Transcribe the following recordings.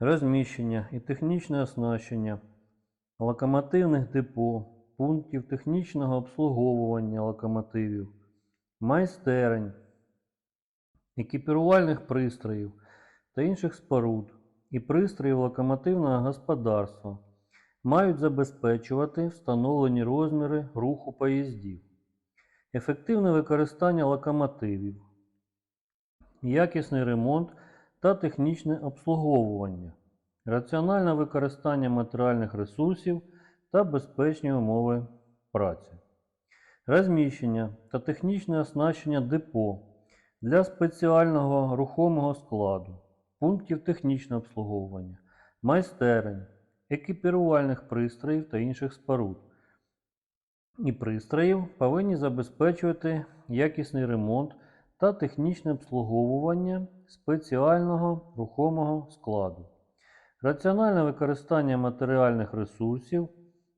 розміщення і технічне оснащення локомотивних депо, пунктів технічного обслуговування локомотивів, майстерень, екіпірувальних пристроїв та інших споруд і пристроїв локомотивного господарства мають забезпечувати встановлені розміри руху поїздів, ефективне використання локомотивів, якісний ремонт та технічне обслуговування, раціональне використання матеріальних ресурсів та безпечні умови праці, розміщення та технічне оснащення депо для спеціального рухомого складу, пунктів технічного обслуговування, майстерень, екіпірувальних пристроїв та інших споруд. І пристроїв повинні забезпечувати якісний ремонт та технічне обслуговування спеціального рухомого складу, раціональне використання матеріальних ресурсів,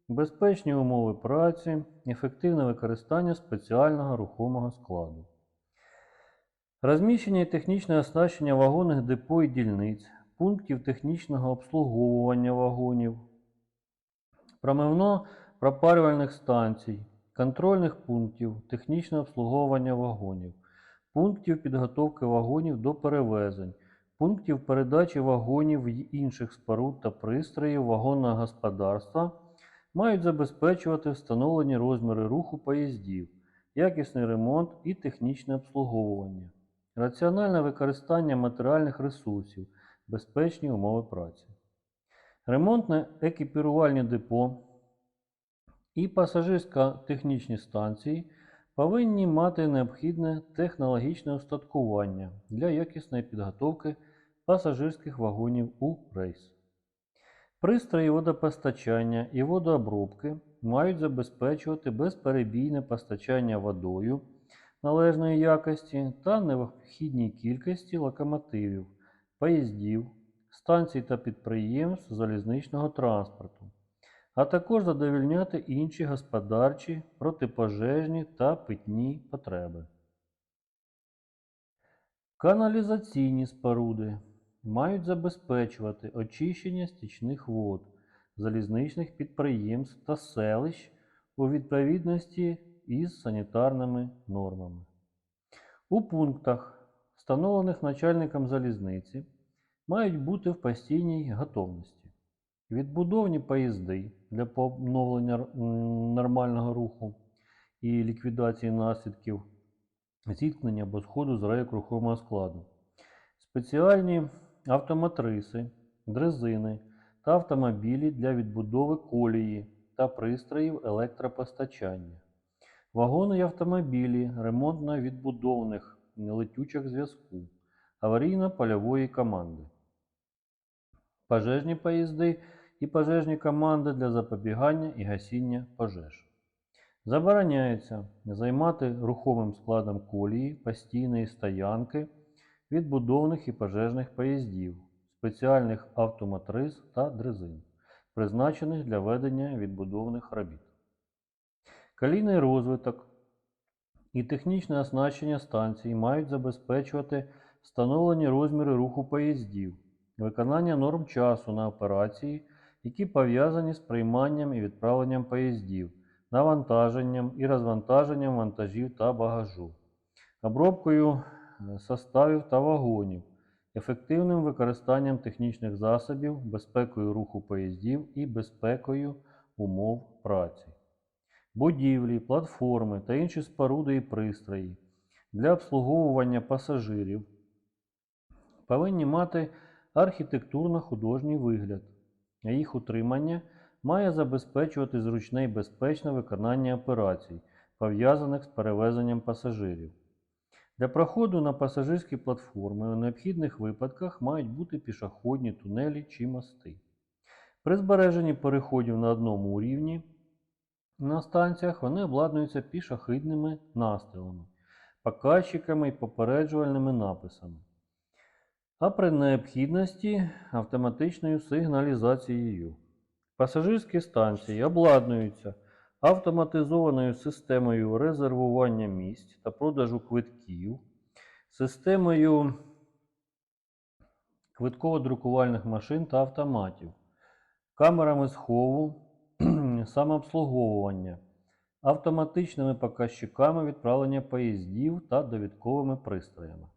безпечні умови праці, ефективне використання спеціального рухомого складу. Розміщення і технічне оснащення вагонних депо і дільниць, пунктів технічного обслуговування вагонів, промивно-пропарювальних станцій, контрольних пунктів технічного обслуговування вагонів, пунктів підготовки вагонів до перевезень, пунктів передачі вагонів й інших споруд та пристроїв вагонного господарства мають забезпечувати встановлені розміри руху поїздів, якісний ремонт і технічне обслуговування, раціональне використання матеріальних ресурсів, безпечні умови праці. Ремонтне екіпірувальні депо і пасажирсько-технічні станції повинні мати необхідне технологічне устаткування для якісної підготовки пасажирських вагонів у рейс. Пристрої водопостачання і водообробки мають забезпечувати безперебійне постачання водою належної якості та необхідній кількості локомотивів, поїздів, станцій та підприємств залізничного транспорту, а також задовільняти інші господарчі, протипожежні та питні потреби. Каналізаційні споруди мають забезпечувати очищення стічних вод залізничних підприємств та селищ у відповідності із санітарними нормами. У пунктах, встановлених начальником залізниці, мають бути в постійній готовності. Відбудовні поїзди для поновлення нормального руху і ліквідації наслідків зіткнення або сходу з рейок рухомого складу. Спеціальні автоматриси, дрезини та автомобілі для відбудови колії та пристроїв електропостачання. Вагони й автомобілі ремонтно-відбудовних летючих зв'язку, аварійно-польової команди. Пожежні поїзди і пожежні команди для запобігання і гасіння пожеж. Забороняється займати рухомим складом колії, постійної стоянки, відбудовних і пожежних поїздів, спеціальних автоматриз та дрезин, призначених для ведення відбудовних робіт. Калійний розвиток і технічне оснащення станцій мають забезпечувати встановлені розміри руху поїздів, виконання норм часу на операції, які пов'язані з прийманням і відправленням поїздів, навантаженням і розвантаженням вантажів та багажу, обробкою е, составів та вагонів, ефективним використанням технічних засобів, безпекою руху поїздів і безпекою умов праці. Будівлі, платформи та інші споруди і пристрої для обслуговування пасажирів повинні мати архітектурно-художній вигляд, а їх утримання має забезпечувати зручне і безпечне виконання операцій, пов'язаних з перевезенням пасажирів. Для проходу на пасажирські платформи у необхідних випадках мають бути пішохідні тунелі чи мости. При збереженні переходів на одному рівні на станціях вони обладнуються пішохідними настилами, показчиками і попереджувальними написами, а при необхідності автоматичною сигналізацією. Пасажирські станції обладнуються автоматизованою системою резервування місць та продажу квитків, системою квитково-друкувальних машин та автоматів, камерами схову, самообслуговування, автоматичними показчиками відправлення поїздів та довідковими пристроями.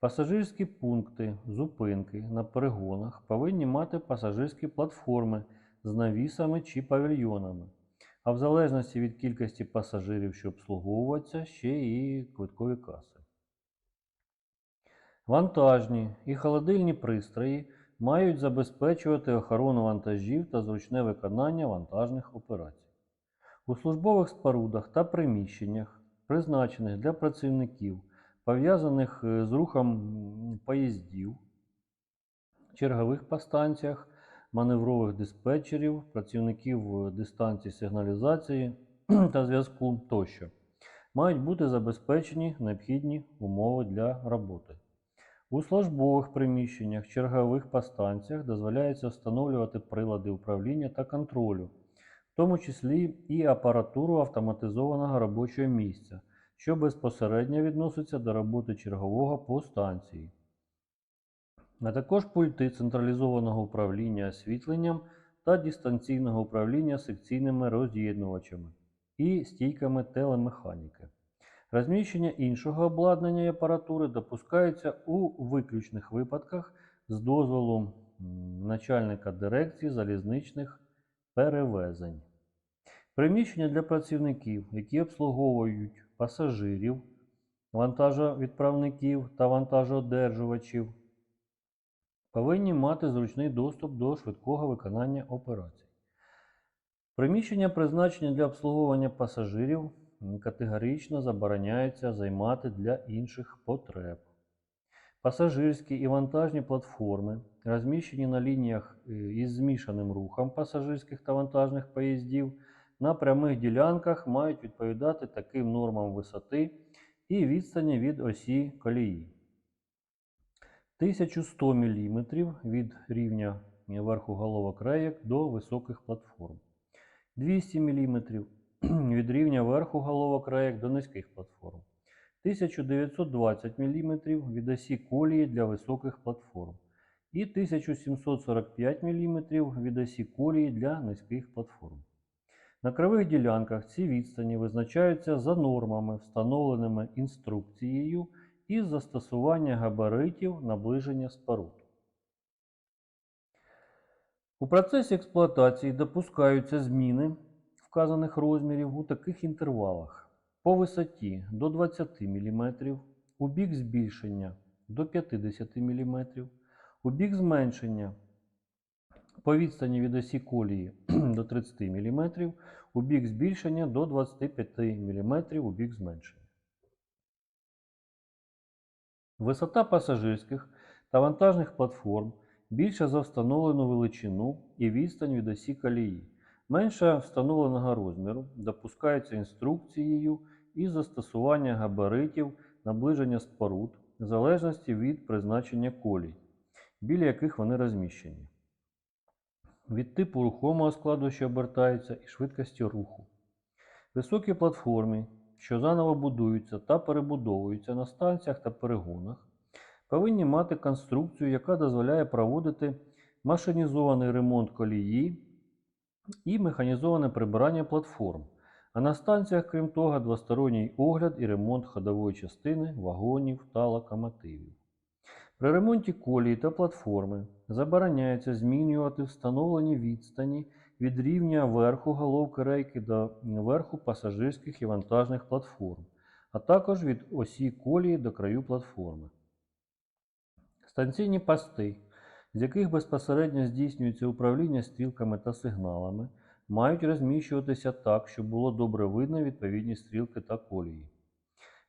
Пасажирські пункти, зупинки на перегонах повинні мати пасажирські платформи з навісами чи павільйонами, а в залежності від кількості пасажирів, що обслуговуються, ще і квиткові каси. Вантажні і холодильні пристрої мають забезпечувати охорону вантажів та зручне виконання вантажних операцій. У службових спорудах та приміщеннях, призначених для працівників, пов'язаних е, з рухом поїздів, чергових по станціях, маневрових диспетчерів, працівників е, дистанції сигналізації та зв'язку тощо, мають бути забезпечені необхідні умови для роботи. У службових приміщеннях, чергових по станціях дозволяється встановлювати прилади управління та контролю, в тому числі і апаратуру автоматизованого робочого місця, що безпосередньо відноситься до роботи чергового по станції, а також пульти централізованого управління освітленням та дистанційного управління секційними роз'єднувачами і стійками телемеханіки. Розміщення іншого обладнання і апаратури допускається у виключних випадках з дозволу начальника дирекції залізничних перевезень. Приміщення для працівників, які обслуговують пасажирів, вантажовідправників та вантажоодержувачів, повинні мати зручний доступ до швидкого виконання операцій. Приміщення, призначені для обслуговування пасажирів, категорично забороняється займати для інших потреб. Пасажирські і вантажні платформи, розміщені на лініях е, із змішаним рухом пасажирських та вантажних поїздів, на прямих ділянках мають відповідати таким нормам висоти і відстані від осі колії. 1100 мм від рівня верху головок рейок до високих платформ. 200 мм від рівня верху головок рейок до низьких платформ. 1920 мм від осі колії для високих платформ. І 1745 мм від осі колії для низьких платформ. На кривих ділянках ці відстані визначаються за нормами, встановленими інструкцією із застосування габаритів наближення споруд. У процесі експлуатації допускаються зміни вказаних розмірів у таких інтервалах по висоті до 20 мм, у бік збільшення до 50 мм, у бік зменшення по відстані від осі колії до 30 мм, у бік збільшення до 25 мм у бік зменшення. Висота пасажирських та вантажних платформ більша за встановлену величину і відстань від осі колії, менша встановленого розміру, допускається інструкцією із застосування габаритів наближення споруд в залежності від призначення колій, біля яких вони розміщені, від типу рухомого складу, що обертається, і швидкості руху. Високі платформи, що заново будуються та перебудовуються на станціях та перегонах, повинні мати конструкцію, яка дозволяє проводити машинізований ремонт колії і механізоване прибирання платформ. А на станціях, крім того, двосторонній огляд і ремонт ходової частини, вагонів та локомотивів. При ремонті колії та платформи забороняється змінювати встановлені відстані від рівня верху головки рейки до верху пасажирських і вантажних платформ, а також від осі колії до краю платформи. Станційні пости, з яких безпосередньо здійснюється управління стрілками та сигналами, мають розміщуватися так, щоб було добре видно відповідні стрілки та колії.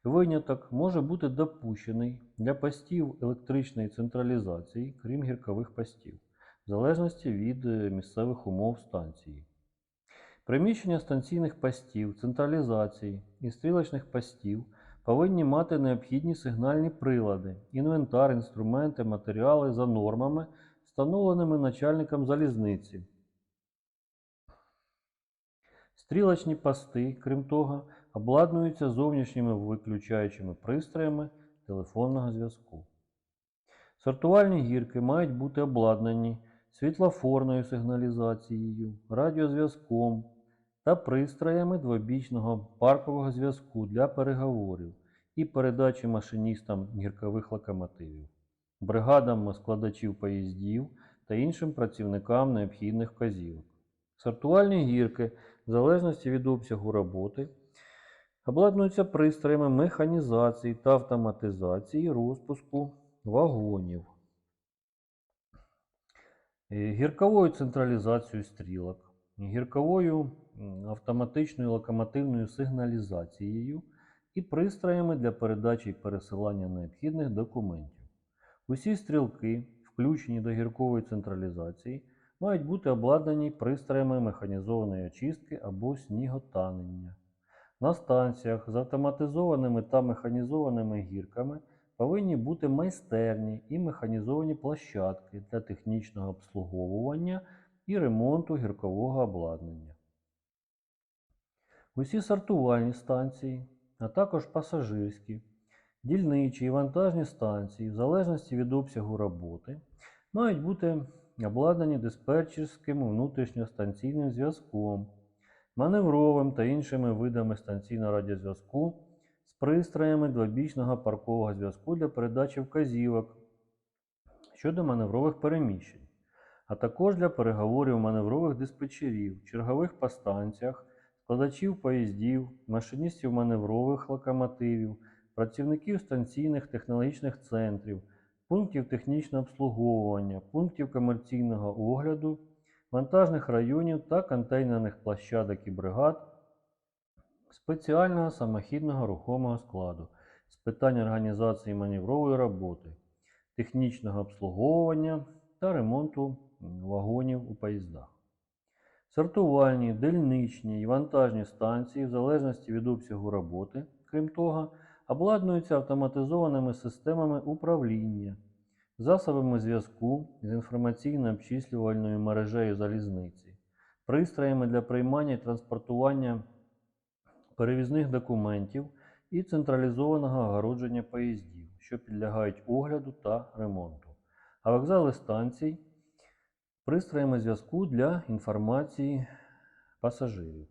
Виняток може бути допущений для постів електричної централізації, крім гіркових постів, в залежності від е, місцевих умов станції. Приміщення станційних постів, централізації і стрілочних постів повинні мати необхідні сигнальні прилади, інвентар, інструменти, матеріали за нормами, встановленими начальником залізниці. Стрілочні пости, крім того, обладнуються зовнішніми виключаючими пристроями телефонного зв'язку. Сортувальні гірки мають бути обладнані світлофорною сигналізацією, радіозв'язком та пристроями двобічного паркового зв'язку для переговорів і передачі машиністам гіркових локомотивів, бригадам складачів поїздів та іншим працівникам необхідних вказівок. Сортувальні гірки, в залежності від обсягу роботи, обладнуються пристроями механізації та автоматизації розпуску вагонів, Е, гірковою централізацією стрілок, гірковою автоматичною локомотивною сигналізацією і пристроями для передачі і пересилання необхідних документів. Усі стрілки, включені до гіркової централізації, мають бути обладнані пристроями механізованої очистки або сніготанення. На станціях з автоматизованими та механізованими гірками повинні бути майстерні і механізовані площадки для технічного обслуговування і ремонту гіркового обладнання. Усі сортувальні станції, а також пасажирські, дільничі і вантажні станції, в залежності від обсягу роботи, мають бути обладнані диспетчерським внутрішньостанційним зв'язком, маневровим та іншими видами станційного радіозв'язку з пристроями двобічного паркового зв'язку для передачі вказівок щодо маневрових переміщень, а також для переговорів маневрових диспетчерів, чергових по станціях, складачів поїздів, машиністів маневрових локомотивів, працівників станційних технологічних центрів, пунктів технічного обслуговування, пунктів комерційного огляду, вантажних районів та контейнерних площадок і бригад спеціального самохідного рухомого складу з питань організації маневрової роботи, технічного обслуговування та ремонту вагонів у поїздах. Сортувальні, дільничні і вантажні станції, в залежності від обсягу роботи, крім того, обладнуються автоматизованими системами управління, засобами зв'язку з інформаційно-обчислювальною мережею залізниці, пристроями для приймання і транспортування перевізних документів і централізованого огородження поїздів, що підлягають огляду та ремонту, а вокзали станцій пристроями зв'язку для інформації пасажирів.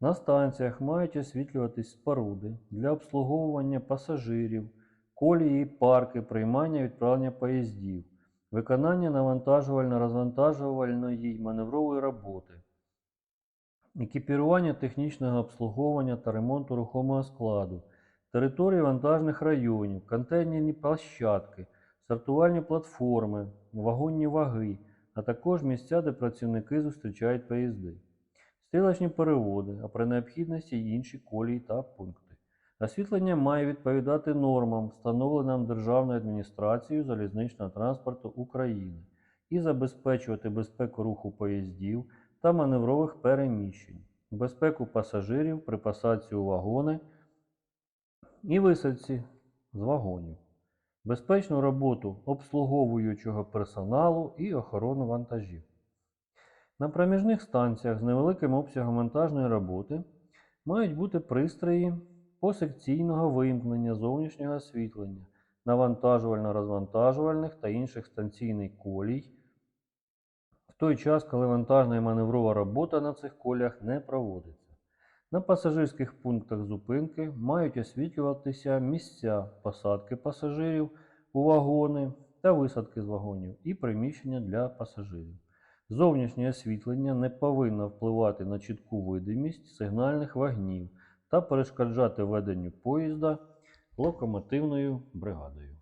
На станціях мають освітлюватись споруди для обслуговування пасажирів, колії, парки, приймання і відправлення поїздів, виконання навантажувально-розвантажувальної маневрової роботи, екіпірування технічного обслуговування та ремонту рухомого складу, території вантажних районів, контейнерні площадки, сортувальні платформи, вагонні ваги, а також місця, де працівники зустрічають поїзди, стрілочні переводи, а при необхідності інші колії та пункти. Освітлення має відповідати нормам, встановленим Державною адміністрацією залізничного транспорту України, і забезпечувати безпеку руху поїздів та маневрових переміщень, безпеку пасажирів при посадці у вагони і висадці з вагонів, безпечну роботу обслуговуючого персоналу і охорону вантажів. На проміжних станціях з невеликим обсягом вантажної роботи мають бути пристрої посекційного вимкнення зовнішнього освітлення, навантажувально-розвантажувальних та інших станційних колій в той час, коли вантажна і маневрова робота на цих коліях не проводиться. На пасажирських пунктах зупинки мають освітлюватися місця посадки пасажирів у вагони та висадки з вагонів і приміщення для пасажирів. Зовнішнє освітлення не повинно впливати на чітку видимість сигнальних вагнів та перешкоджати веденню поїзда локомотивною бригадою.